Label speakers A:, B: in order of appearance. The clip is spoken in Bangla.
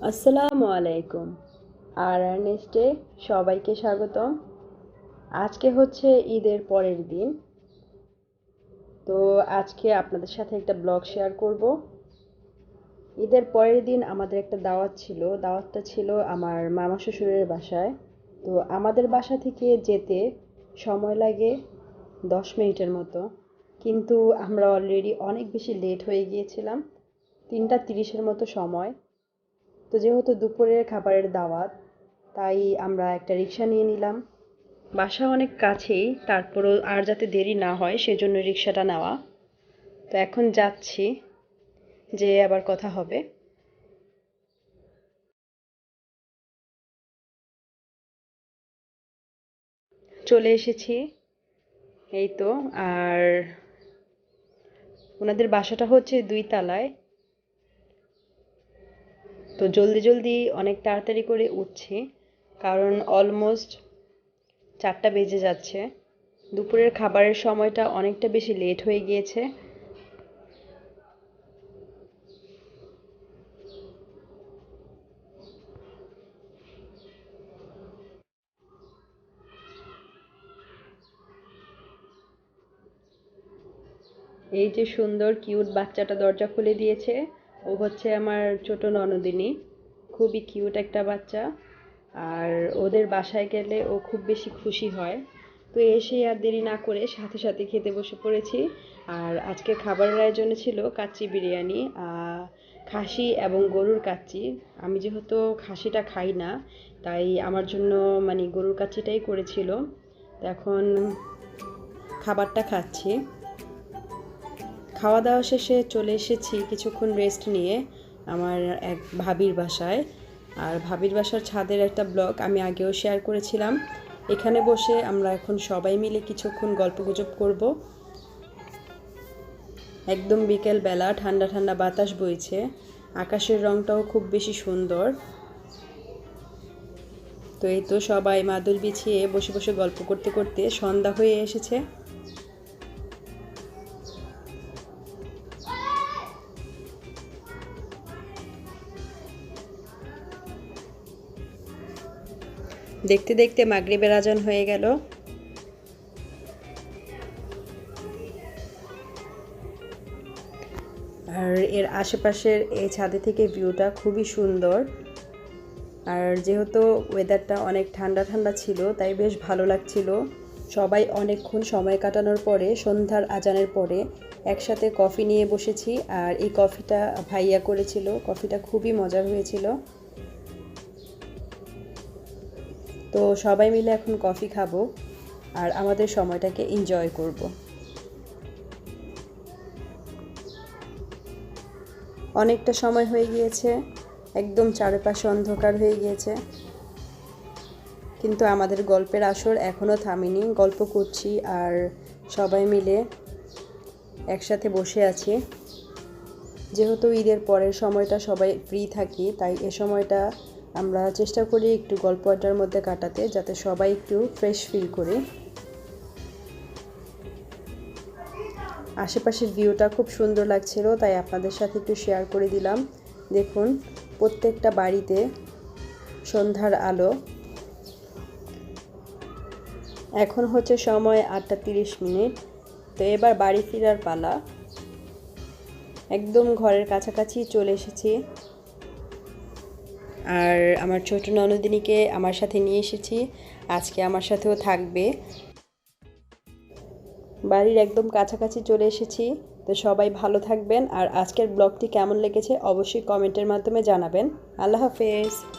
A: আসসালামু আলাইকুম। আর আর্নেস্টে সবাইকে স্বাগতম। আজকে হচ্ছে ঈদের পরের দিন। তো আজকে আপনাদের সাথে একটা ব্লগ শেয়ার করব। ঈদের পরের দিন আমাদের একটা দাওয়াত ছিল। দাওয়াতটা ছিল আমার মামা শ্বশুরের বাসায়। তো আমাদের বাসা থেকে যেতে সময় লাগে দশ মিনিটের মতো। কিন্তু আমরা অলরেডি অনেক বেশি লেট হয়ে গিয়েছিলাম। তিনটা তিরিশের মতো সময়। তো যেহেতু দুপুরের খাবারের দাওয়াত, তাই আমরা একটা রিক্সা নিয়ে নিলাম। বাসা অনেক কাছেই, তারপরও আর যাতে দেরি না হয়, সেজন্য রিক্সাটা নেওয়া। তো এখন যাচ্ছি, যে আবার কথা হবে। চলে এসেছি, এই তো, আর ওনাদের বাসাটা হচ্ছে দুই তালায়। তো জলদি জলদি অনেক তাড়াতাড়ি করে উঠছি, কারণ অলমোস্ট চারটা বেজে যাচ্ছে। দুপুরের খাবারের সময়টা অনেকটা বেশি লেট হয়ে গিয়েছে। এই যে সুন্দর কিউট বাচ্চাটা দরজা খুলে দিয়েছে। ও হচ্ছে আমার ছোট ননদিনী, খুবই কিউট একটা বাচ্চা। আর ওদের বাসায় গেলে ও খুব বেশি খুশি হয়। তো এসে আর দেরি না করে সাথে সাথে খেতে বসে পড়েছি। আর আজকে খাবারের আয়োজনে ছিল কাচ্চি বিরিয়ানি খাসি এবং গরুর কাচ্চি। আমি যেহেতু খাসিটা খাই না, তাই আমার জন্য মানে গরুর কাচ্চিটাই করেছিল। এখন খাবারটা খাচ্ছি। খাওয়া দাওয়া শেষে চলে এসেছি কিছুক্ষণ রেস্ট নিয়ে আমার এক ভাবির বাসায়। আর ভাবির বাসার ছাদের একটা ব্লগ আমি আগেও শেয়ার করেছিলাম। এখানে বসে আমরা এখন সবাই মিলে কিছুক্ষণ গল্প গুজব করব। একদম বিকেল বেলা, ঠান্ডা ঠান্ডা বাতাস বইছে। আকাশের রংটাও খুব বেশি সুন্দর। তো এই তো সবাই মাদুর বিছিয়ে বসে বসে গল্প করতে করতে সন্ধ্যা হয়ে এসেছে। দেখতে দেখতে মাগরিবের বেরাজন হয়ে গেল। আর এর আশেপাশের এই ছাদে থেকে ভিউটা খুবই সুন্দর। আর যেহেতু ওয়েদারটা অনেক ঠান্ডা ঠান্ডা ছিল, তাই বেশ ভালো লাগছিল। সবাই অনেকক্ষণ সময় কাটানোর পরে, সন্ধ্যার আজানের পরে একসাথে কফি নিয়ে বসেছি। আর এই কফিটা ভাইয়া করেছিল। কফিটা খুবই মজার হয়েছিল। তো সবাই মিলে এখন কফি খাব আর আমাদের সময়টাকে এনজয় করব। অনেকটা সময় হয়ে গিয়েছে, একদম চারপাশে অন্ধকার হয়ে গিয়েছে। কিন্তু আমাদের গল্পের আসর এখনও থামেনি, গল্প করছি আর সবাই মিলে একসাথে বসে আছি। যেহেতু ঈদের পরের সময়টা সবাই ফ্রি থাকি, তাই এ সময়টা আমরা চেষ্টা করি একটু গল্প আড্ডার মধ্যে কাটাতে, যাতে সবাই একটু ফ্রেশ ফিল করে। আশেপাশের ভিউটা খুব সুন্দর লাগছিল, তাই আপনাদের সাথে একটু শেয়ার করে দিলাম। দেখুন, প্রত্যেকটা বাড়িতে সন্ধ্যার আলো। এখন হচ্ছে সময় আটটা তিরিশ মিনিট। তো এবার বাড়ি ফেরার পালা। একদম ঘরের কাছাকাছি চলে এসেছি। আর আমার ছোট ননদিনীকে আমার সাথে নিয়ে এসেছি। আজকে আমার সাথেও থাকবে। বাড়ির একদম কাছাকাছি চলে এসেছি, তো সবাই ভালো থাকবেন। আর আজকের ব্লগটি কেমন লেগেছে অবশ্যই কমেন্টের মাধ্যমে জানাবেন। আল্লাহ হাফেজ।